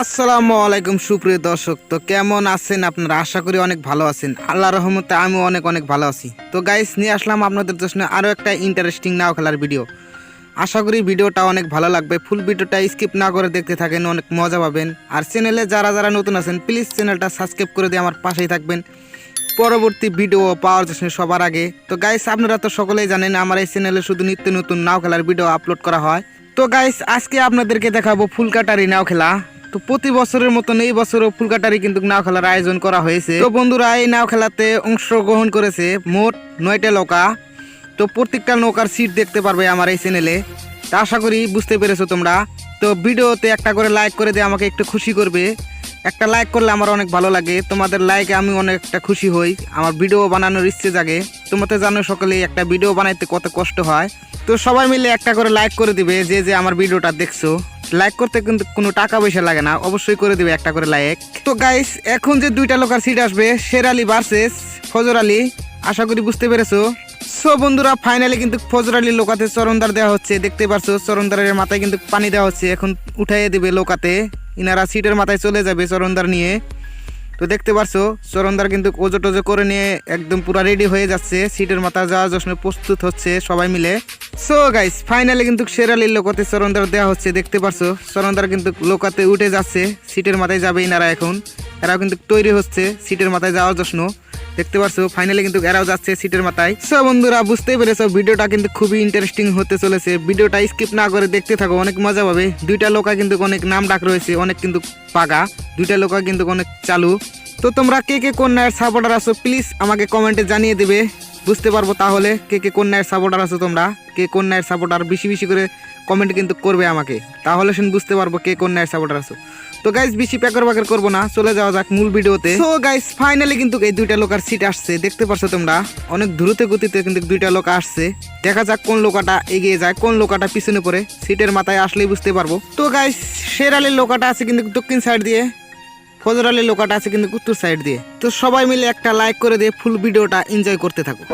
আসসালামু আলাইকুম, সুপ্রিয় দর্শক। তো কেমন আছেন আপনারা? আশা করি অনেক ভালো আছেন। আল্লাহ রহমতে আমি অনেক অনেক ভালো আছি। তো গাইস নিয়ে আসলাম আপনাদের জন্য আরও একটা ইন্টারেস্টিং নাও খেলার ভিডিও আশা করি ভিডিওটা অনেক ভালো লাগবে। ফুল ভিডিওটা স্কিপ না করে দেখতে থাকেন, অনেক মজা পাবেন। আর চ্যানেলে যারা যারা নতুন আছেন প্লিজ চ্যানেলটা সাবস্ক্রাইব করে দিয়ে আমার পাশেই থাকবেন। পরবর্তী ভিডিও পাওয়ার জন্য সবার আগে। তো গাইস আপনারা তো সকলেই জানেন, আমার এই চ্যানেলে শুধু নিত্য নতুন নাও খেলার ভিডিও আপলোড করা হয়। তো গাইস আজকে আপনাদেরকে দেখাবো ফুলকাটারি নাও খেলা। তো প্রতি বছরের মতন এই বছরও ফুলকাটারি কিন্তু নাও খেলার আয়োজন করা হয়েছে। তো বন্ধুরা, এই নাও খেলাতে অংশগ্রহণ করেছে মোট নয়টা নৌকা। তো প্রত্যেকটা নৌকার সিট দেখতে পারবে আমার এই চ্যানেলে তা আশা করি বুঝতে পেরেছ তোমরা। তো ভিডিওতে একটা করে লাইক করে দিয়ে আমাকে একটু খুশি করবে। একটা লাইক করলে আমার অনেক ভালো লাগে। তোমাদের লাইকে আমি অনেকটা খুশি হই। আমার ভিডিও বানানোর ইচ্ছে জাগে। তোমাদের জানো সকলেই একটা ভিডিও বানাইতে কত কষ্ট হয়। তো সবাই মিলে একটা করে লাইক করে দিবে যে যে আমার ভিডিওটা দেখছ। লাইক করতে কিন্তু কোনো টাকা পয়সা লাগে না, অবশ্যই করে দিবে একটা করে লাইক তো গাইস এখন যে দুইটা লোকার সিট আসবে শের আলী ভার্সেস ফজর আলী, আশা করি বুঝতে পেরেছ। সো বন্ধুরা ফাইনালি কিন্তু ফজর আলী লোকাতে চরণদার দেওয়া হচ্ছে দেখতে পারছ, চরণদারের মাথায় কিন্তু পানি দেওয়া হচ্ছে। এখন উঠাইয়ে দিবে লোকাতে, ইনারা সিটের মাথায় চলে যাবে চরণদার নিয়ে। তো দেখতে পারছ চরণদার কিন্তু ওজো টোজো করে নিয়ে একদম পুরো রেডি হয়ে যাচ্ছে। সিটের মাথা যাওয়ার জন্য প্রস্তুত হচ্ছে সবাই মিলে। সো গাইস ফাইনালি কিন্তু শেরালির লোকাতে চরণদার দেওয়া হচ্ছে, দেখতে পারছ? চরণদার কিন্তু লোকাতে উঠে যাচ্ছে, সিটের মাথায় যাবে ইনারা এখন। এরাও কিন্তু তৈরি হচ্ছে, সিটের মাথায় যাওয়ার জন্য দেখতে পারছ ফাইনালি কিন্তু এরাও যাচ্ছে সিটের মাথায়। সো বন্ধুরা, বুঝতেই পেরেছ, ভিডিওটা কিন্তু খুবই ইন্টারেস্টিং হতে চলেছে। ভিডিওটা স্কিপ না করে দেখতে থাকো, অনেক মজা পাবে। দুইটা লোকা কিন্তু অনেক নাম ডাক রয়েছে, অনেক কিন্তু পাগা, দুইটা লোকা কিন্তু অনেক চালু। তো তোমরা কে কে কোন নায়ের সাপোর্টার আছো প্লিজ আমাকে কমেন্টে জানিয়ে দেবে। বুঝতে পারব তাহলে, কে কে কোন নায়ের সাপোর্টার আছো তোমরা? কে কোন নায়ের সাপোর্টার বেশি বেশি করে কমেন্ট কিন্তু করবে আমাকে। তাহলে শুন, বুঝতে পারব কে কোন নায়ের সাপোর্টার আছো। তো গাইস বেশি প্যাকার প্যাকার করব না, চলে যাওয়া যাক মূল ভিডিওতে। তো গাইস ফাইনালি কিন্তু এই দুইটা লোকার সিট আসছে, দেখতে পারছ তোমরা? অনেক দ্রুত গতিতে কিন্তু দুইটা লোক আসছে। দেখা যাক কোন লোকাটা এগিয়ে যায়, কোন লোকাটা পিছনে পড়ে। সিটের মাথায় আসলেই বুঝতে পারব। তো গাইস শের আলীর লোকাটা আছে কিন্তু দক্ষিণ সাইড দিয়ে। ফজর আলীর লোকাটা আছে কিন্তু উত্তর সাইড দিয়ে। তো সবাই মিলে একটা লাইক করে দিয়ে ফুল ভিডিওটা এনজয় করতে থাকো।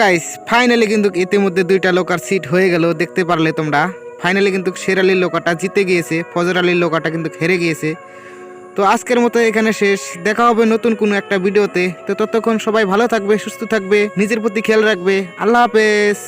গাইস ফাইনালি কিন্তু ইতিমধ্যে দুইটা লোকার সিট হয়ে গেল, দেখতে পারলে তোমরা। ফাইনালি কিন্তু শের আলীর লোকাটা জিতে গিয়েছে, ফজর আলীর লোকাটা কিন্তু হেরে গিয়েছে। তো আজকের মতো এখানে শেষ, দেখা হবে নতুন কোনো একটা ভিডিওতে তো ততক্ষণ সবাই ভালো থাকবে, সুস্থ থাকবে, নিজের প্রতি খেয়াল রাখবে। আল্লাহ হাফেজ।